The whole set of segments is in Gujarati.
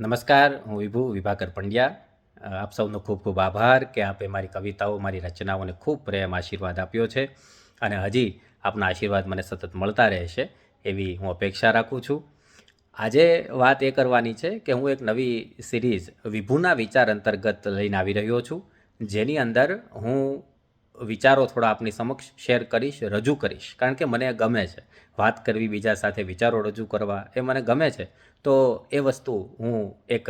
નમસ્કાર, હું વિભુ વિભાકર પંડ્યા. આપ સૌનો ખૂબ ખૂબ આભાર કે આપે મારી કવિતાઓ, મારી રચનાઓને ખૂબ પ્રેમ, આશીર્વાદ આપ્યો છે અને હજી આપના આશીર્વાદ મને સતત મળતા રહેશે એવી હું અપેક્ષા રાખું છું. આજે વાત એ કરવાની છે કે હું એક નવી સિરીઝ વિભુના વિચાર અંતર્ગત લઈને આવી રહ્યો છું. જેની અંદર હું વિચારો થોડા આપની સમક્ષ શેર કરીશ, રજૂ કરીશ. કારણ કે મને ગમે છે. વાત કરવી, બીજા સાથે વિચારો રજૂ કરવા એ મને ગમે છે. તો એ વસ્તુ હું એક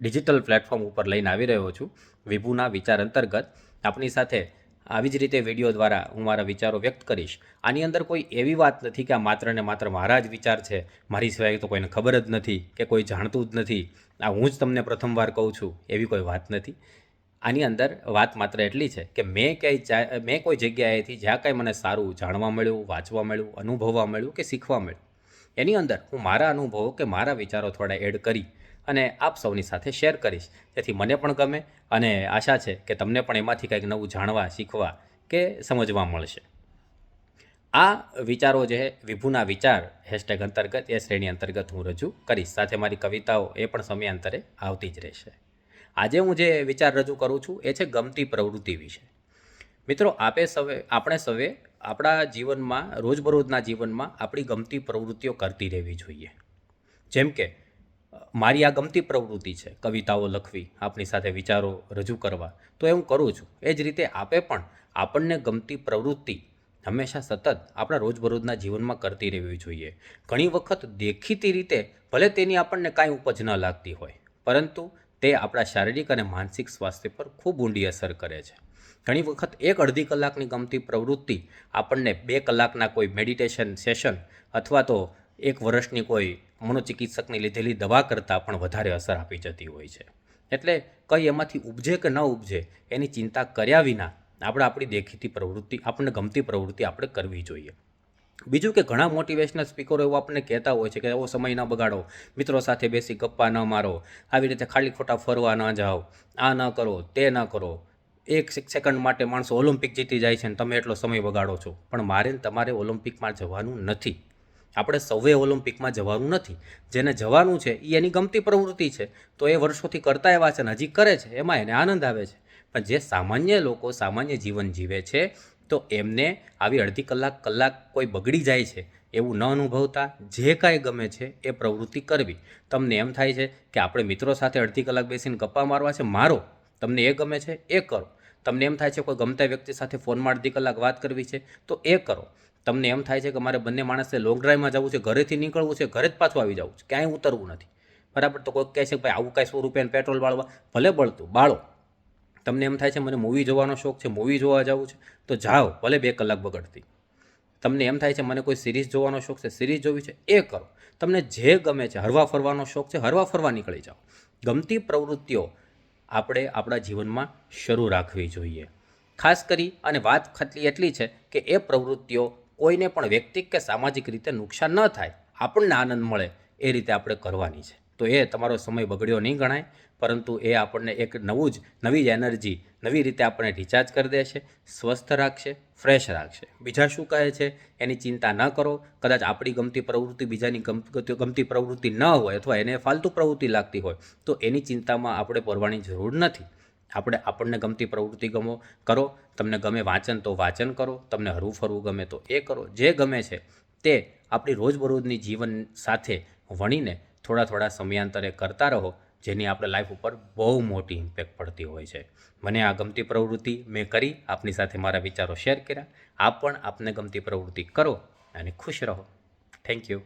ડિજિટલ પ્લેટફોર્મ ઉપર લઈને આવી રહ્યો છું. વિભુના વિચાર અંતર્ગત આપની સાથે આવી જ રીતે વીડિયો દ્વારા હું મારા વિચારો વ્યક્ત કરીશ. આની અંદર કોઈ એવી વાત નથી કે આ માત્ર ને માત્ર મારા જ વિચાર છે. મારી સિવાય તો કોઈને ખબર જ નથી કે કોઈ જાણતું જ નથી. આ હું જ તમને પ્રથમવાર કહું છું. એવી કોઈ વાત નથી. આની અંદર વાત માત્ર એટલી છે કે મેં ક્યાંય મેં કોઈ જગ્યાએથી જ્યાં કાંઈ મને સારું જાણવા મળ્યું, વાંચવા મળ્યું, અનુભવવા મળ્યું કે શીખવા મળ્યું, એની અંદર હું મારા અનુભવો કે મારા વિચારો થોડા એડ કરી અને આપ સૌની સાથે શેર કરીશ. જેથી મને પણ ગમે અને આશા છે કે તમને પણ એમાંથી કંઈક નવું જાણવા, શીખવા કે સમજવા મળશે. આ વિચારો જે વિભુના વિચાર હેશટેગ અંતર્ગત, એ શ્રેણી અંતર્ગત હું રજૂ કરીશ. સાથે મારી કવિતાઓ એ પણ સમયાંતરે આવતી જ રહેશે. આજે હું જે વિચાર રજૂ કરું છું એ છે ગમતી પ્રવૃત્તિ વિશે. મિત્રો, આપે સવે, આપણે સવે આપણા જીવનમાં, રોજબરોજના જીવનમાં આપણી ગમતી પ્રવૃત્તિઓ કરતી રહેવી જોઈએ. જેમ કે, મારી આ ગમતી પ્રવૃત્તિ છે, કવિતાઓ લખવી આપણી સાથે વિચારો રજૂ કરવા, તો એ હું કરું છું. એ જ રીતે આપે પણ આપણને ગમતી પ્રવૃત્તિ હંમેશા સતત આપણા રોજબરોજના જીવનમાં કરતી રહેવી જોઈએ. ઘણી વખત દેખીતી રીતે ભલે તેની આપણને કાંઈ ઉપજ ન લાગતી હોય, પરંતુ તે આપણા શારીરિક અને માનસિક સ્વાસ્થ્ય પર ખૂબ ઊંડી અસર કરે છે. ઘણી વખત એક અડધી કલાકની ગમતી પ્રવૃત્તિ આપણને બે કલાકના કોઈ મેડિટેશન સેશન અથવા તો એક વર્ષની કોઈ મનોચિકિત્સકની લીધેલી દવા કરતાં પણ વધારે અસર આપી જતી હોય છે. એટલે કંઈ એમાંથી ઉપજે કે ન ઉપજે એની ચિંતા કર્યા વિના આપણે આપણી દેખીતી પ્રવૃત્તિ, આપણને ગમતી પ્રવૃત્તિ આપણે કરવી જોઈએ. બીજું કે ઘણા મોટિવેશનલ સ્પીકરો એવું આપણને કહેતા હોય છે કે એવો સમય ન બગાડો, મિત્રો સાથે બેસી ગપ્પા ન મારો, આવી રીતે ખાલી ખોટા ફરવા ન જાઓ, આ ન કરો, તે ન કરો. એક સેક- સેકન્ડ માટે માણસો ઓલિમ્પિક જીતી જાય છે ને તમે એટલો સમય બગાડો છો. પણ મારે તમારે ઓલિમ્પિકમાં જવાનું નથી. આપણે સૌએ ઓલિમ્પિકમાં જવાનું નથી. જેને જવાનું છે એ એની ગમતી પ્રવૃત્તિ છે. તો એ વર્ષોથી કરતા એવા છે ને હજી કરે છે, એમાં એને આનંદ આવે છે. પણ જે સામાન્ય લોકો સામાન્ય જીવન જીવે છે તો એમને આવી અડધી કલાક કલાક કોઈ બગડી જાય છે એવું ન અનુભવતા જે કાંઈ ગમે છે એ પ્રવૃત્તિ કરવી. તમને એમ થાય છે કે આપણે મિત્રો સાથે અડધી કલાક બેસીને ગપ્પા મારવા છે, મારો. તમને એ ગમે છે, એ કરો. તમને એમ થાય છે કોઈ ગમતા વ્યક્તિ સાથે ફોનમાં અડધી કલાક વાત કરવી છે, તો એ કરો. તમને એમ થાય છે કે મારે બંને માણસે લોંગ ડ્રાઈવમાં જવું છે, ઘરેથી નીકળવું છે, ઘરે જ પાછું આવી જવું છે, ક્યાંય ઉતરવું નથી. બરાબર? તો કોઈ કહે છે ભાઈ, આવું કાંઈ સો રૂપિયાનું પેટ્રોલ બાળવા ભલે બળતું, બાળો. તમને એમ થાય છે, મને મૂવી જોવાનો શોખ છે મૂવી જોવા જવું છે. તો જાઓ, ભલે બે કલાક બગડતી. તમને એમ થાય છે, મને કોઈ સિરીઝ જોવાનો શોખ છે સિરીઝ જોવી છે. એ કરો. તમને જે ગમે છે, હરવા ફરવાનો શોખ છે, હરવા ફરવા નીકળી જાઓ. ગમતી પ્રવૃત્તિઓ આપણે આપણા જીવનમાં શરૂ રાખવી જોઈએ. ખાસ કરી, અને વાત ખાલી એટલી છે કે એ પ્રવૃત્તિઓ કોઈને પણ વ્યક્તિક કે સામાજિક રીતે નુકસાન ન થાય, આપણને આનંદ મળે એ રીતે આપણે કરવાની છે. તો એ તમારો સમય બગડ્યો નહીં ગણાય, પરંતુ એ આપણને એક નવું જ, નવી જ એનર્જી, નવી રીતે આપણને રિચાર્જ કરી દેશે સ્વસ્થ રાખશે ફ્રેશ રાખશે. બીજા શું કહે છે? એની ચિંતા ન કરો. કદાચ આપણી ગમતી પ્રવૃત્તિ બીજાની ગમતી પ્રવૃત્તિ ન હોય અથવા એને ફાલતુ પ્રવૃત્તિ લાગતી હોય, તો એની ચિંતામાં આપણે પડવાની જરૂર નથી. આપણે આપણને ગમતી પ્રવૃત્તિ ગમો, કરો. તમને ગમે વાંચન તો વાંચન કરો. તમને હરવું ફરવું ગમે તો એ કરો. જે ગમે છે તે આપણી રોજબરોજની જીવન સાથે વણીને થોડા થોડા સમયાંતરે કરતા રહો, જેની આપણે લાઈફ ઉપર બહુ મોટી ઇમ્પેક્ટ પડતી હોય છે. મને આ ગમતી પ્રવૃત્તિ મેં કરી, આપની સાથે મારા વિચારો શેર કર્યા. આપ પણ આપને ગમતી પ્રવૃત્તિ કરો અને ખુશ રહો. Thank you